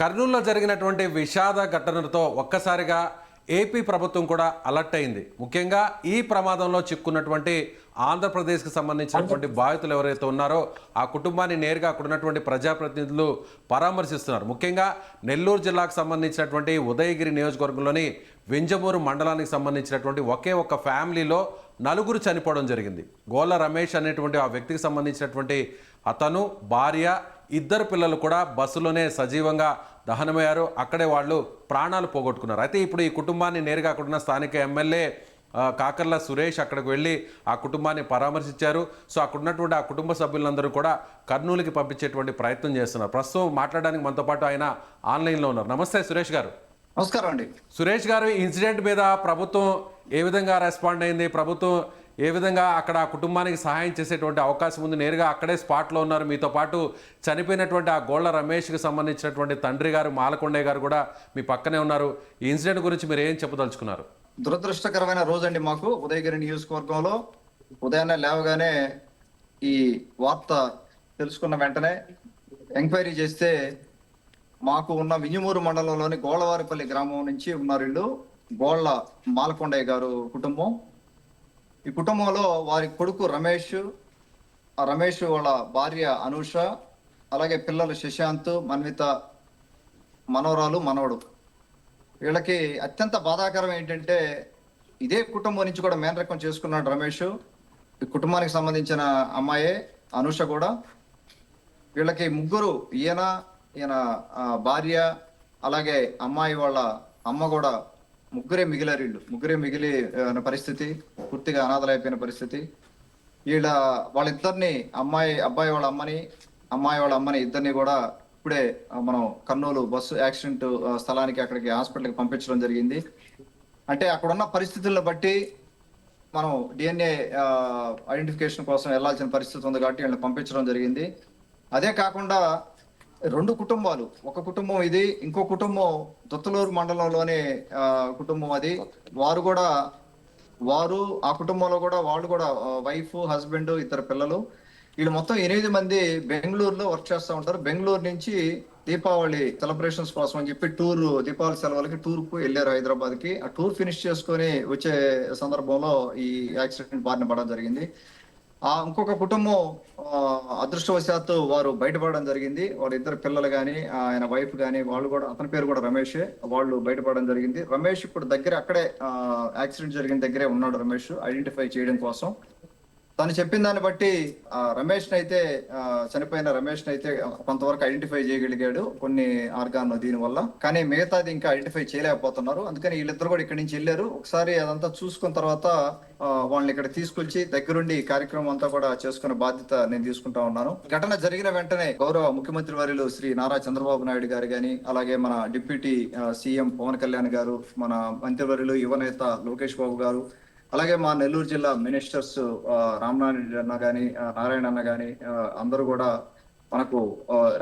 కర్నూలులో జరిగినటువంటి విషాద ఘటనలతో ఒక్కసారిగా ఏపీ ప్రభుత్వం కూడా అలర్ట్ అయింది. ముఖ్యంగా ఈ ప్రమాదంలో చిక్కున్నటువంటి ఆంధ్రప్రదేశ్కి సంబంధించినటువంటి బాధితులు ఎవరైతే ఉన్నారో ఆ కుటుంబాన్ని నేరుగా అక్కడ ఉన్నటువంటి ప్రజాప్రతినిధులు పరామర్శిస్తున్నారు. ముఖ్యంగా నెల్లూరు జిల్లాకు సంబంధించినటువంటి ఉదయగిరి నియోజకవర్గంలోని వింజమూరు మండలానికి సంబంధించినటువంటి ఒకే ఒక ఫ్యామిలీలో నలుగురు చనిపోవడం జరిగింది. గోల రమేష్ అనేటువంటి ఆ వ్యక్తికి సంబంధించినటువంటి అతను భార్య ఇద్దరు పిల్లలు కూడా బస్సులోనే సజీవంగా దహనమయ్యారు. అక్కడే వాళ్ళు ప్రాణాలు పోగొట్టుకున్నారు. అయితే ఇప్పుడు ఈ కుటుంబాన్ని నేరుగా అక్కడున్న స్థానిక ఎమ్మెల్యే కాకర్ల సురేష్ అక్కడికి వెళ్ళి ఆ కుటుంబాన్ని పరామర్శించారు. సో అక్కడ ఉన్నటువంటి ఆ కుటుంబ సభ్యులందరూ కూడా కర్నూలుకి పంపించేటువంటి ప్రయత్నం చేస్తున్నారు. ప్రస్తుతం మాట్లాడడానికి మనతో పాటు ఆయన ఆన్లైన్లో ఉన్నారు. నమస్తే సురేష్ గారు. నమస్కారం అండి. సురేష్ గారు ఈ ఇన్సిడెంట్ మీద ప్రభుత్వం ఏ విధంగా రెస్పాండ్ అయింది? ప్రభుత్వం ఏ విధంగా అక్కడ ఆ కుటుంబానికి సహాయం చేసేటువంటి అవకాశం ఉంది? నేరుగా అక్కడే స్పాట్లో ఉన్నారు. మీతో పాటు చనిపోయినటువంటి ఆ గోళ్ళ రమేష్కి సంబంధించినటువంటి తండ్రి గారు మాలకొండే గారు కూడా మీ పక్కనే ఉన్నారు. ఈ ఇన్సిడెంట్ గురించి మీరు ఏం చెప్పదలుచుకున్నారు? దురదృష్టకరమైన రోజండి మాకు ఉదయగిరి నియోజకవర్గంలో. ఉదయాన్నే లేవగానే ఈ వార్త తెలుసుకున్న వెంటనే ఎంక్వైరీ చేస్తే మాకు ఉన్న వినిమూరు మండలంలోని గోళవారిపల్లి గ్రామం నుంచి ఉన్నారు వీళ్ళు. గోళ్ళ మాలకొండయ్య గారు కుటుంబం. ఈ కుటుంబంలో వారి కొడుకు రమేష్ ఆ రమేష్ వాళ్ళ భార్య అనూష అలాగే పిల్లలు శశాంత్ మన్విత మనవరాలు మనవడు. వీళ్ళకి అత్యంత బాధాకరం ఏంటంటే ఇదే కుటుంబం నుంచి కూడా మేనరకం చేసుకున్నాడు రమేష్. ఈ కుటుంబానికి సంబంధించిన అమ్మాయే అనుష కూడా. వీళ్ళకి ముగ్గురు ఈయన ఈయన భార్య అలాగే అమ్మాయి వాళ్ళ అమ్మ కూడా ముగ్గురే మిగిలారు వీళ్ళు. ముగ్గురే మిగిలి పరిస్థితి పూర్తిగా అనాథలైపోయిన పరిస్థితి. వీళ్ళ వాళ్ళిద్దరిని అమ్మాయి అబ్బాయి వాళ్ళ అమ్మని అమ్మాయి వాళ్ళ అమ్మని ఇద్దరిని కూడా ఇప్పుడే మనం కర్నూలు బస్సు యాక్సిడెంట్ స్థలానికి అక్కడికి హాస్పిటల్కి పంపించడం జరిగింది. అంటే అక్కడ ఉన్న పరిస్థితులను బట్టి మనం డిఎన్ఏ ఐడెంటిఫికేషన్ కోసం వెళ్ళాల్సిన పరిస్థితి ఉంది కాబట్టి వీళ్ళని పంపించడం జరిగింది. అదే కాకుండా రెండు కుటుంబాలు. ఒక కుటుంబం ఇది ఇంకో కుటుంబం దొత్తలూరు మండలంలోనే కుటుంబం అది. వారు కూడా వారు ఆ కుటుంబంలో కూడా వాళ్ళు కూడా వైఫ్ హస్బెండ్ ఇద్దరు పిల్లలు. వీళ్ళు మొత్తం ఎనిమిది మంది బెంగళూరులో వర్క్ చేస్తూ ఉంటారు. బెంగళూరు నుంచి దీపావళి సెలబ్రేషన్స్ కోసం అని చెప్పి టూర్ దీపావళి సెలవులకి టూర్కు వెళ్ళారు హైదరాబాద్కి. ఆ టూర్ ఫినిష్ చేసుకొని వచ్చే సందర్భంలో ఈ యాక్సిడెంట్ బారిన పడడం జరిగింది. ఆ ఇంకొక కుటుంబం అదృష్టవశాత్తు వారు బయటపడడం జరిగింది. వాళ్ళ ఇద్దరు పిల్లలు కానీ ఆయన వైఫ్ కానీ వాళ్ళు కూడా అతని పేరు కూడా రమేష్. వాళ్ళు బయటపడడం జరిగింది. రమేష్ ఇప్పుడు దగ్గర అక్కడే యాక్సిడెంట్ జరిగిన దగ్గరే ఉన్నాడు రమేష్. ఐడెంటిఫై చేయడం కోసం. తను చెప్పిన దాన్ని బట్టి రమేష్ అయితే చనిపోయిన రమేష్ అయితే కొంతవరకు ఐడెంటిఫై చేయగలిగాడు కొన్ని ఆర్గాన్ దీని వల్ల కానీ మిగతాది ఇంకా ఐడెంటిఫై చేయలేకపోతున్నారు. అందుకని వీళ్ళిద్దరు కూడా ఇక్కడి నుంచి వెళ్ళారు. ఒకసారి అదంతా చూసుకున్న తర్వాత వాళ్ళని ఇక్కడ తీసుకొచ్చి దగ్గరుండి కార్యక్రమం అంతా కూడా చేసుకునే బాధ్యత నేను తీసుకుంటా ఉన్నాను. ఘటన జరిగిన వెంటనే గౌరవ ముఖ్యమంత్రి వర్యులు శ్రీ నారా చంద్రబాబు నాయుడు గారు గాని అలాగే మన డిప్యూటీ సీఎం పవన్ కళ్యాణ్ గారు మన మంత్రివర్యులు యువనేత లోకేష్ బాబు గారు అలాగే మా నెల్లూరు జిల్లా మినిస్టర్స్ రామనారాయణ అన్న గాని నారాయణ అన్న గాని అందరూ కూడా మనకు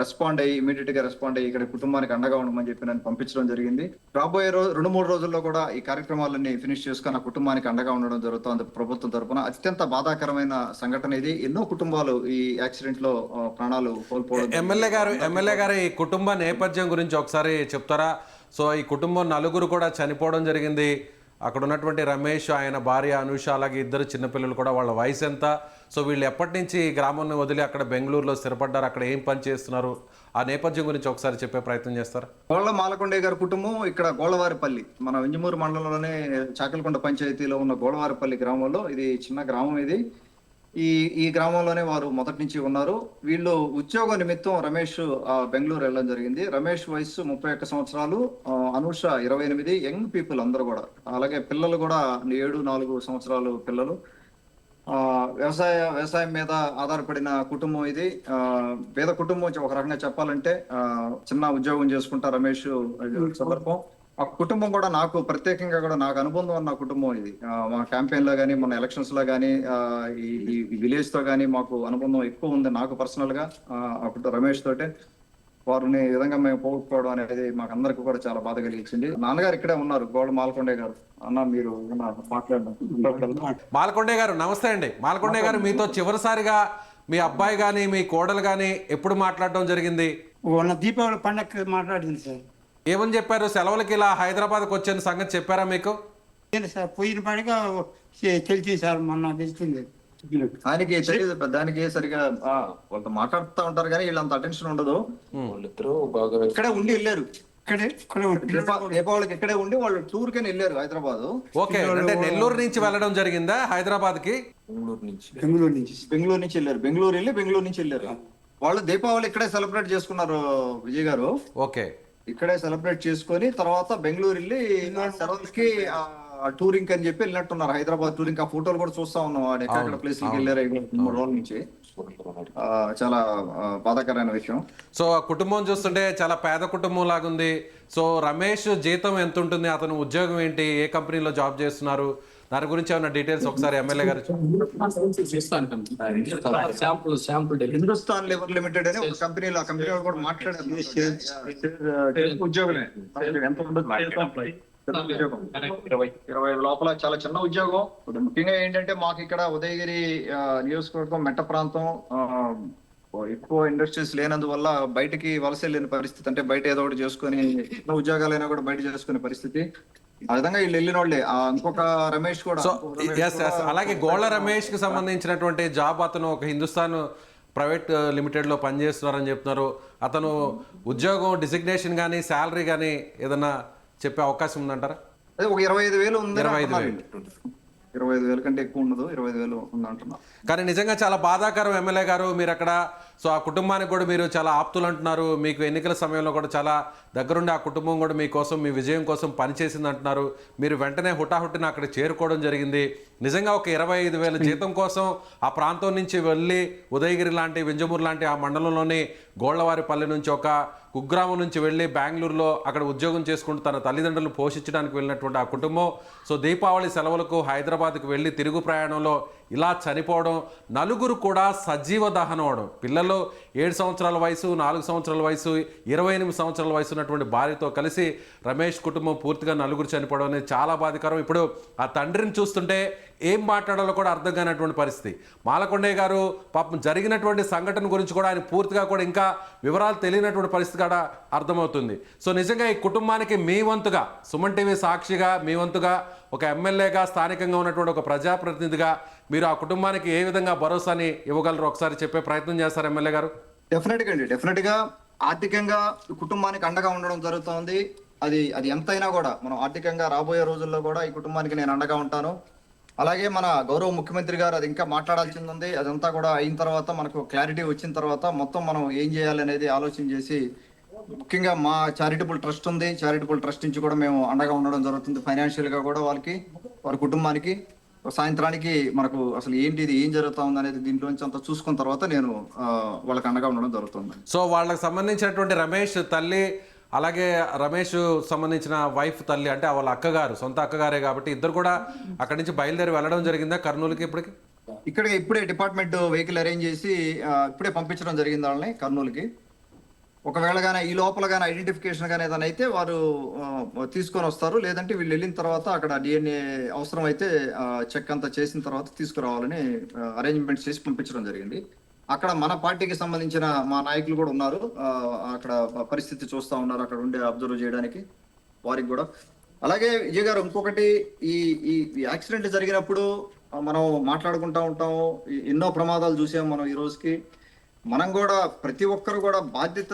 రెస్పాండ్ అయ్యి ఇమీడియట్గా రెస్పాండ్ అయ్యి ఇక్కడ కుటుంబానికి అండగా ఉండమని చెప్పి నన్ను పంపించడం జరిగింది. రాబోయే రోజు రెండు మూడు రోజుల్లో కూడా ఈ కార్యక్రమాలన్నీ ఫినిష్ చేసుకుని ఆ కుటుంబానికి అండగా ఉండడం జరుగుతుంది ప్రభుత్వం తరపున. అత్యంత బాధాకరమైన సంఘటన ఇది. ఎన్నో కుటుంబాలు ఈ యాక్సిడెంట్లో ప్రాణాలు కోల్పోవడం ఎమ్మెల్యే గారు ఎమ్మెల్యే గారు ఈ కుటుంబ నేపథ్యం గురించి ఒకసారి చెప్తారా? సో ఈ కుటుంబం నలుగురు కూడా చనిపోవడం జరిగింది. అక్కడ ఉన్నటువంటి రమేష్ ఆయన భార్య అనుష అలాగే ఇద్దరు చిన్నపిల్లలు కూడా వాళ్ళ వయసు ఎంత? సో వీళ్ళు ఎప్పటి నుంచి గ్రామాన్ని వదిలి అక్కడ బెంగళూరులో స్థిరపడ్డారు? అక్కడ ఏం పని చేస్తున్నారు? ఆ నేపథ్యం గురించి ఒకసారి చెప్పే ప్రయత్నం చేస్తారు? గోళ్ళ మాలకొండే గారి కుటుంబం ఇక్కడ గోళ్ళవారిపల్లి మన వింజమూరు మండలంలోనే చాకలకొండ పంచాయతీలో ఉన్న గోళ్ళవారిపల్లి గ్రామంలో. ఇది చిన్న గ్రామం ఇది. ఈ ఈ గ్రామంలోనే వారు మొదటి నుంచి ఉన్నారు. వీళ్ళు ఉద్యోగ నిమిత్తం రమేష్ బెంగళూరు వెళ్ళడం జరిగింది. రమేష్ వయసు ముప్పై ఒక్క సంవత్సరాలు. అనూష ఇరవై ఎనిమిది యంగ్ పీపుల్ అందరూ కూడా. అలాగే పిల్లలు కూడా ఏడు నాలుగు సంవత్సరాలు పిల్లలు. ఆ వ్యవసాయ వ్యవసాయం మీద ఆధారపడిన కుటుంబం ఇది. ఆ పేద కుటుంబం ఒక రకంగా చెప్పాలంటే ఆ చిన్న ఉద్యోగం చేసుకుంటా రమేష్ సందర్భం. ఆ కుటుంబం కూడా నాకు ప్రత్యేకంగా కూడా నాకు అనుబంధం ఉన్న కుటుంబం ఇది. మా క్యాంపెయిన్లో గానీ మన ఎలక్షన్స్లో గానీ ఆ, ఈ విలేజ్తో గానీ మాకు అనుబంధం ఎక్కువ ఉంది నాకు పర్సనల్గా. కుటుంబం రమేష్ తోటే వారిని ఈ విధంగా మేము పోగొట్టుకోవడం అనేది మాకు అందరికి కూడా చాలా బాధ కలిగించింది. నాన్నగారు ఇక్కడే ఉన్నారు గోడ మాల్కొండే గారు. అన్న మీరు మాట్లాడండి? మాలకొండే గారు నమస్తే అండి. మాలకొండే గారు మీతో చివరిసారిగా మీ అబ్బాయి కానీ మీ కోడలు కానీ ఎప్పుడు మాట్లాడడం జరిగింది? దీపావళి పండగ మాట్లాడింది సార్. ఏమని చెప్పారు? సెలవులకి ఇలా హైదరాబాద్కి వచ్చిన సంగతి చెప్పారా మీకు? సార్ పోయిన పండుగ తెలిసింది సార్ మొన్న తెలిసింది. ఆయనకి తెలియదు దానికి సరిగా ఆ, వాళ్ళతో మాట్లాడుతూ ఉంటారు కానీ వీళ్ళంత అటెన్షన్ ఉండదు. వాళ్ళిద్దరూ బాగా ఇక్కడే ఉండి వెళ్ళారు. ఇక్కడే ఇక్కడే ఉండి వాళ్ళు టూర్ కని వెళ్ళారు హైదరాబాద్. ఓకే అంటే నెల్లూరు నుంచి వెళ్ళడం జరిగిందా హైదరాబాద్కి? బెంగళూరు నుంచి. బెంగళూరు నుంచి. బెంగళూరు నుంచి వెళ్ళారు. బెంగళూరు వెళ్ళి బెంగళూరు నుంచి వెళ్ళారు. వాళ్ళు దీపావళి ఇక్కడే సెలబ్రేట్ చేసుకున్నారు విజయ్ గారు. ఓకే. ఇక్కడే సెలబ్రేట్ చేసుకొని తర్వాత బెంగళూరు వెళ్ళి సెలవులకి టూరింగ్ అని చెప్పి వెళ్ళినట్టున్నారు. హైదరాబాద్ టూరింగ్ ఆ ఫోటోలు కూడా చూస్తా ఉన్నాం. వాడు ఎక్కడెక్కడ ప్లేస్లకి వెళ్ళారు. ఈ మూడు రోజుల నుంచి. చాలా బాధాకరమైన విషయం. సో ఆ కుటుంబం చూస్తుంటే చాలా పేద కుటుంబం లాగుంది. సో రమేష్ జీతం ఎంత ఉంటుంది అతను ఉద్యోగం ఏంటి? ఏ కంపెనీలో జాబ్ చేస్తున్నారు? దాని గురించి ఏమైనా డీటెయిల్స్ ఒకసారి ఎమ్మెల్యే గారు sample sample Hindustan Lever Limited అని ఒక ఆ కంపెనీ వాళ్ళు కూడా మాట్లాడారు. ఉద్యోగమే ఎంత ఉండదు. ఇరవై లోపల చాలా చిన్న ఉద్యోగం. ముఖ్యంగా ఏంటంటే మాకు ఇక్కడ ఉదయగిరి నియోజకవర్గం మెట్ట ప్రాంతం ఆ, ఎక్కువ ఇండస్ట్రీస్ లేనందువల్ల బయటికి వలస వెళ్ళిన పరిస్థితి. అంటే బయట ఏదో ఒకటి చేసుకొని ఉద్యోగాలైనా కూడా బయట చేసుకునే పరిస్థితి. ఆ విధంగా వీళ్ళు వెళ్ళిన వాళ్ళే ఇంకొక రమేష్ కూడా అలాగే గోళ్ళ రమేష్కి సంబంధించినటువంటి జాబ్ అతను ఒక హిందుస్థాన్ ప్రైవేట్ లిమిటెడ్లో పనిచేస్తున్నారని చెప్తున్నారు. అతను ఉద్యోగం డిసిగ్నేషన్ కానీ శాలరీ కానీ ఏదన్నా చెప్పే అవకాశం ఉందంటారా? ఒక ఇరవై ఐదు వేలు ఉంది ఇరవై ఐదు ఇరవై ఐదు వేల కంటే ఎక్కువ ఉండదు ఇరవై ఐదు వేలు ఉంది కానీ నిజంగా చాలా బాధాకరం ఎమ్మెల్యే గారు. మీరు అక్కడ సో ఆ కుటుంబానికి కూడా మీరు చాలా ఆప్తులు అంటున్నారు. మీకు ఎన్నికల సమయంలో కూడా చాలా దగ్గరుండి ఆ కుటుంబం కూడా మీకోసం మీ విజయం కోసం పనిచేసింది అంటున్నారు. మీరు వెంటనే హుటాహుటిన అక్కడ చేరుకోవడం జరిగింది. నిజంగా ఒక ఇరవై ఐదు వేల జీతం కోసం ఆ ప్రాంతం నుంచి వెళ్ళి ఉదయగిరి లాంటి వింజమూరు లాంటి ఆ మండలంలోని గోళ్ళవారిపల్లి నుంచి ఒక కుగ్రామం నుంచి వెళ్ళి బెంగళూరులో అక్కడ ఉద్యోగం చేసుకుంటూ తన తల్లిదండ్రులు పోషించడానికి వెళ్ళినటువంటి ఆ కుటుంబం. సో దీపావళి సెలవులకు హైదరాబాద్కు వెళ్ళి తిరుగు ప్రయాణంలో ఇలా చనిపోవడం నలుగురు కూడా సజీవ దహనం అవడం. పిల్లలు ఏడు సంవత్సరాల వయసు నాలుగు సంవత్సరాల వయసు ఇరవై ఎనిమిది సంవత్సరాల వయసు ఉన్నటువంటి భార్యతో కలిసి రమేష్ కుటుంబం పూర్తిగా నలుగురు చనిపోవడం అనేది చాలా బాధికరం. ఇప్పుడు ఆ తండ్రిని చూస్తుంటే ఏం మాట్లాడాలో కూడా అర్థం కానటువంటి పరిస్థితి. మాలకొండయ్య గారు పాపం జరిగినటువంటి సంఘటన గురించి కూడా ఆయన పూర్తిగా కూడా ఇంకా వివరాలు తెలియనటువంటి పరిస్థితి కూడా అర్థమవుతుంది. సో నిజంగా ఈ కుటుంబానికి మీ వంతుగా సుమన్ టీవీ సాక్షిగా మీ వంతుగా ఒక ఎమ్మెల్యేగా స్థానికంగా ఉన్నటువంటి ఒక ప్రజాప్రతినిధిగా మీరు ఆ కుటుంబానికి ఏ విధంగా భరోసాని ఇవ్వగలరు ఒకసారి చెప్పే ప్రయత్నం చేస్తారు ఎమ్మెల్యే గారు? డెఫినెట్గా అండి. డెఫినెట్గా ఆర్థికంగా కుటుంబానికి అండగా ఉండడం జరుగుతోంది. అది అది ఎంతైనా కూడా మనం ఆర్థికంగా రాబోయే రోజుల్లో కూడా ఈ కుటుంబానికి నేను అండగా ఉంటాను. అలాగే మన గౌరవ ముఖ్యమంత్రి గారు అది ఇంకా మాట్లాడాల్సింది ఉంది. అదంతా కూడా అయిన తర్వాత మనకు క్లారిటీ వచ్చిన తర్వాత మొత్తం మనం ఏం చేయాలి అనేది ఆలోచన చేసి ముఖ్యంగా మా చారిటబుల్ ట్రస్ట్ ఉంది. చారిటబుల్ ట్రస్ట్ నుంచి కూడా మేము అండగా ఉండడం జరుగుతుంది ఫైనాన్షియల్గా కూడా వాళ్ళకి వారి కుటుంబానికి. సాయంత్రానికి మనకు అసలు ఏంటి ఇది ఏం జరుగుతా ఉంది అనేది దీంట్లోంచి అంతా చూసుకున్న తర్వాత నేను వాళ్ళకి అండగా ఉండడం జరుగుతుంది. సో వాళ్ళకి సంబంధించినటువంటి రమేష్ తల్లి అలాగే రమేష్ సంబంధించిన వైఫ్ తల్లి అంటే వాళ్ళ అక్కగారు సొంత అక్కగారే కాబట్టి ఇద్దరు కూడా అక్కడి నుంచి బయలుదేరి వెళ్ళడం జరిగిందా కర్నూలుకి ఇప్పటికి? ఇక్కడ ఇప్పుడే డిపార్ట్మెంట్ వెహికల్ అరేంజ్ చేసి ఇప్పుడే పంపించడం జరిగింది వాళ్ళని కర్నూలుకి. ఒకవేళ కానీ ఈ లోపల కానీ ఐడెంటిఫికేషన్ కానీ ఏదైనా అయితే వారు తీసుకొని వస్తారు. లేదంటే వీళ్ళు వెళ్ళిన తర్వాత అక్కడ డిఎన్ఏ అవసరం అయితే చెక్ అంతా చేసిన తర్వాత తీసుకురావాలని అరేంజ్మెంట్ చేసి పంపించడం జరిగింది. అక్కడ మన పార్టీకి సంబంధించిన మా నాయకులు కూడా ఉన్నారు. అక్కడ పరిస్థితి చూస్తా ఉన్నారు అక్కడ ఉండి అబ్జర్వ్ చేయడానికి వారికి కూడా. అలాగే విజయ్ గారు ఇంకొకటి ఈ ఈ యాక్సిడెంట్ జరిగినప్పుడు మనం మాట్లాడుకుంటా ఉంటాము. ఈ- ఎన్నో ప్రమాదాలు చూసాము మనం ఈ రోజుకి. మనం కూడా ప్రతి ఒక్కరు కూడా బాధ్యత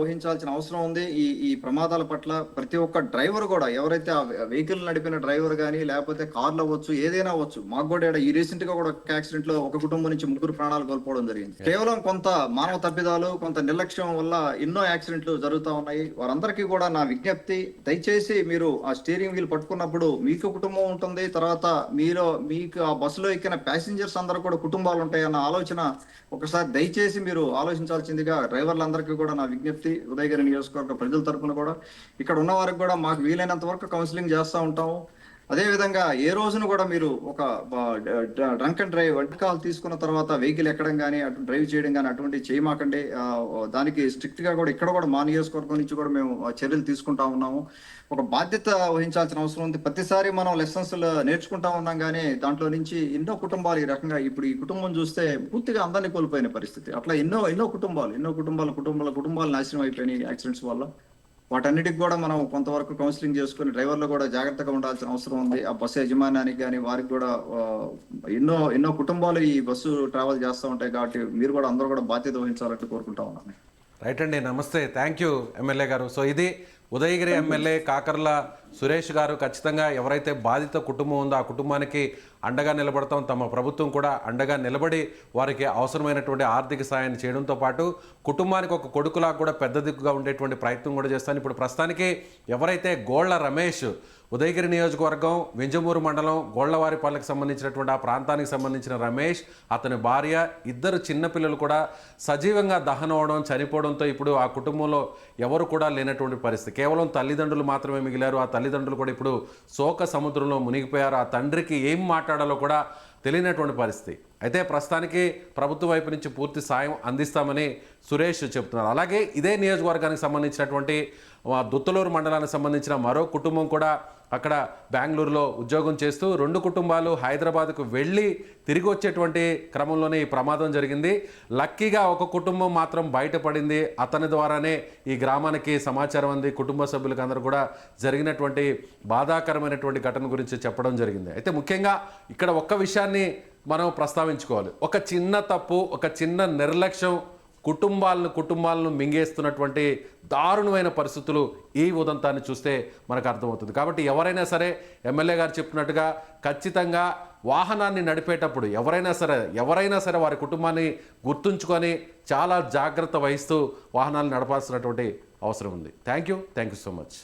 వహించాల్సిన అవసరం ఉంది. ఈ ఈ ప్రమాదాల పట్ల ప్రతి ఒక్క డ్రైవర్ కూడా ఎవరైతే ఆ వెహికల్ నడిపిన డ్రైవర్ కానీ లేకపోతే కార్లు అవ్వచ్చు ఏదైనా అవ్వచ్చు మాకు కూడా ఈ రీసెంట్గా కూడా ఒక యాక్సిడెంట్లో ఒక కుటుంబం నుంచి ముగ్గురు ప్రాణాలు కోల్పోవడం జరిగింది. కేవలం కొంత మానవ తప్పిదాలు కొంత నిర్లక్ష్యం వల్ల ఎన్నో యాక్సిడెంట్లు జరుగుతా ఉన్నాయి. వారందరికీ కూడా నా విజ్ఞప్తి దయచేసి మీరు ఆ స్టీరింగ్ వీల్ పట్టుకున్నప్పుడు మీకు కుటుంబం ఉంటుంది తర్వాత మీరు మీకు ఆ బస్సులో ఎక్కిన ప్యాసింజర్స్ అందరూ కూడా కుటుంబాలు ఉంటాయన్న ఆలోచన ఒకసారి దయచేసి మీరు ఆలోచించాల్సిందిగా డ్రైవర్లందరికీ కూడా నా విజ్ఞప్తి. ఉదయగిరి నియోజకవర్గ ప్రజల తరపున కూడా. ఇక్కడ ఉన్న వారికి కూడా మాకు వీలైనంత వరకు కౌన్సిలింగ్ చేస్తూ ఉంటాము. అదేవిధంగా ఏ రోజున కూడా మీరు ఒక డ్రంక్ అండ్ డ్రైవ్ వంటకాలు తీసుకున్న తర్వాత వెహికల్ ఎక్కడం కానీ అటు డ్రైవ్ చేయడం కానీ అటువంటి చేయమాకండి. దానికి స్ట్రిక్ట్గా కూడా ఇక్కడ కూడా మా నియోజకవర్గం నుంచి కూడా మేము చర్యలు తీసుకుంటా ఉన్నాము. ఒక బాధ్యత వహించాల్సిన అవసరం ఉంది. ప్రతిసారి మనం లెసన్స్ నేర్చుకుంటా ఉన్నాం కానీ దాంట్లో నుంచి ఎన్నో కుటుంబాలు ఈ రకంగా ఇప్పుడు ఈ కుటుంబం చూస్తే పూర్తిగా అందరినీ కోల్పోయిన పరిస్థితి. అట్లా ఎన్నో ఎన్నో కుటుంబాలు ఎన్నో కుటుంబాల కుటుంబాల కుటుంబాలు నాశనం అయిపోయినాయి యాక్సిడెంట్స్ వల్ల. వాటన్నిటికి కూడా మనం కొంతవరకు కౌన్సిలింగ్ చేసుకుని డ్రైవర్లు కూడా జాగ్రత్తగా ఉండాల్సిన అవసరం ఉంది. ఆ బస్సు యజమానానికి కానీ వారికి కూడా ఎన్నో ఎన్నో కుటుంబాలు ఈ బస్సు ట్రావెల్ చేస్తూ ఉంటాయి కాబట్టి మీరు కూడా అందరూ కూడా బాధ్యత వహించాలని కోరుకుంటా ఉన్నాను. రైట్ అండి నమస్తే. థ్యాంక్ యూ ఎమ్మెల్యే గారు. సో ఇది ఉదయగిరి ఎమ్మెల్యే కాకర్ల సురేష్ గారు ఖచ్చితంగా ఎవరైతే బాధిత కుటుంబం ఉందో ఆ కుటుంబానికి అండగా నిలబడతాం తమ ప్రభుత్వం కూడా అండగా నిలబడి వారికి అవసరమైనటువంటి ఆర్థిక సాయాన్ని చేయడంతో పాటు కుటుంబానికి ఒక కొడుకులా కూడా పెద్ద దిక్కుగా ఉండేటువంటి ప్రయత్నం కూడా చేస్తాను. ఇప్పుడు ప్రస్తుతానికి ఎవరైతే గోళ్ళ రమేష్ ఉదయగిరి నియోజకవర్గం వింజమూరు మండలం గోళ్ళవారిపల్లెకి సంబంధించినటువంటి ఆ ప్రాంతానికి సంబంధించిన రమేష్ అతని భార్య ఇద్దరు చిన్నపిల్లలు కూడా సజీవంగా దహనం అవడం చనిపోవడంతో ఇప్పుడు ఆ కుటుంబంలో ఎవరు కూడా లేనటువంటి పరిస్థితి. కేవలం తల్లిదండ్రులు మాత్రమే మిగిలారు. ఆ తల్లిదండ్రులు కూడా ఇప్పుడు శోక సముద్రంలో మునిగిపోయారు. ఆ తండ్రికి ఏం మాట్లాడాలో కూడా తెలియనటువంటి పరిస్థితి. అయితే ప్రస్తుతానికి ప్రభుత్వం వైపు నుంచి పూర్తి సాయం అందిస్తామని సురేష్ చెప్తున్నారు. అలాగే ఇదే నియోజకవర్గానికి సంబంధించినటువంటి దుత్తలూరు మండలానికి సంబంధించిన మరో కుటుంబం కూడా అక్కడ బెంగళూరులో ఉద్యోగం చేస్తూ రెండు కుటుంబాలు హైదరాబాద్కు వెళ్ళి తిరిగి వచ్చేటువంటి క్రమంలోనే ఈ ప్రమాదం జరిగింది. లక్కీగా ఒక కుటుంబం మాత్రం బయటపడింది. అతని ద్వారానే ఈ గ్రామానికి సమాచారం అంది. కుటుంబ సభ్యులకు అందరూ కూడా జరిగినటువంటి బాధాకరమైనటువంటి ఘటన గురించి చెప్పడం జరిగింది. అయితే ముఖ్యంగా ఇక్కడ ఒక్క విషయాన్ని మనం ప్రస్తావించుకోవాలి. ఒక చిన్న తప్పు ఒక చిన్న నిర్లక్ష్యం కుటుంబాలను కుటుంబాలను మింగేస్తున్నటువంటి దారుణమైన పరిస్థితులు ఈ ఉదంతాన్ని చూస్తే మనకు అర్థమవుతుంది. కాబట్టి ఎవరైనా సరే ఎమ్మెల్యే గారు చెప్పినట్టుగా ఖచ్చితంగా వాహనాన్ని నడిపేటప్పుడు ఎవరైనా సరే ఎవరైనా సరే వారి కుటుంబాన్ని గుర్తుంచుకొని చాలా జాగ్రత్త వహిస్తూ వాహనాలు నడపాల్సినటువంటి అవసరం ఉంది. Thank you thank you so much